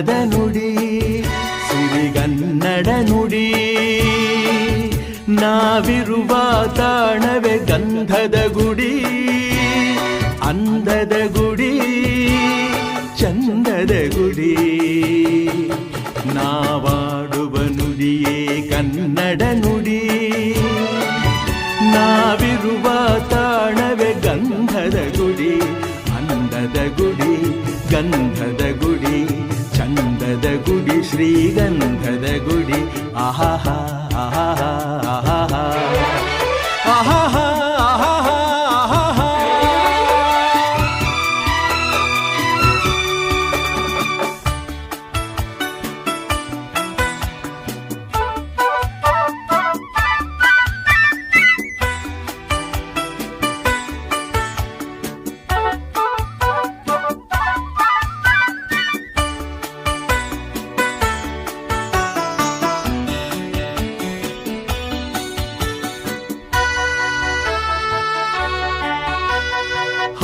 ಚಿನ್ನದ ನುಡಿ ಸಿರಿಗನ್ನಡ ನುಡಿ. ನಾವಿರುವ ತಾಣವೇ ಗಂಧದ ಗುಡಿ, ಅಂದದ ಗುಡಿ, ಚಂದದ ಗುಡಿ. ನಾವಾಡುವ ನುಡಿಯೇ ಕನ್ನಡ ನುಡಿ. ನಾವಿರುವ ತಾಣವೇ ಗಂಧದ ಗುಡಿ, ಅಂದದ ಗುಡಿ, ಗಂಧದ ी श्री न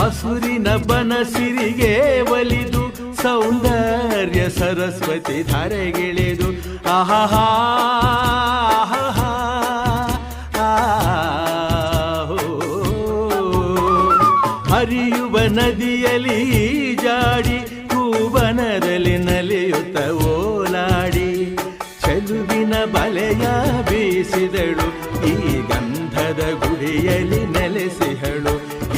ಹಸುರಿನ ಬನಸಿರಿಗೆ ಒಲಿದು ಸೌಂದರ್ಯ ಸರಸ್ವತಿ ಧರೆಗಿಳಿದು. ಆಹಾ. ಹರಿಯುವ ನದಿಯಲ್ಲಿ ಜಾಡಿ ಕೂಬನದಲ್ಲಿ ನಲಿಯುತ್ತ ಓಲಾಡಿ. ಚದುವಿನ ಬಲೆಯ ಬೀಸಿದಳು ಈ ಗಂಧದ ಗುಡಿಯಲ್ಲಿ.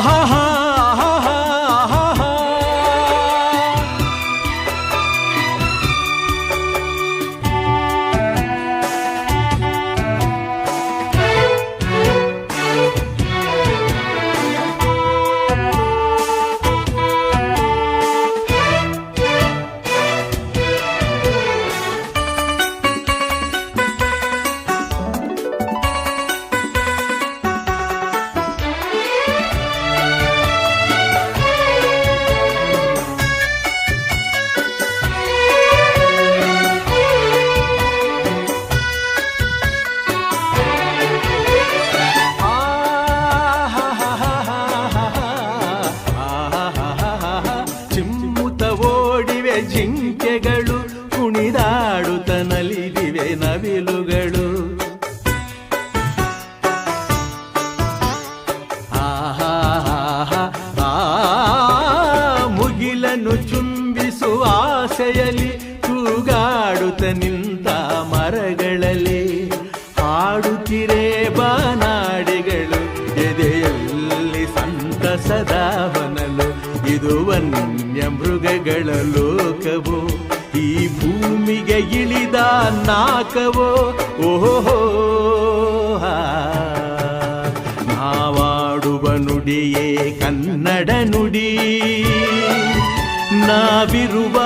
ha ha ನವಿಲುಗಳು. ಮುಗಿಲನ್ನು ಚುಂಬಿಸುವ ಆಸೆಯಲ್ಲಿ ಕೂಗಾಡುತ್ತ ನಿಂತ ಮರಗಳಲ್ಲಿ ಹಾಡುತ್ತಿರೇ ಬಾನಾಡಿಗಳು, ಎದೆಯಲ್ಲಿ ಸಂತಸದ ಹೊನಲು, ಇದು ವನ್ಯ ಮೃಗಗಳ ಲೋಕವೋ. ಈ ಭೂಮಿಗೆ ಇಳಿದ ನಾಕವೋ ಓಹೋ ನಾವಾಡುವ ನುಡಿಯೇ ಕನ್ನಡ ನುಡಿ. ನಾವಿರುವ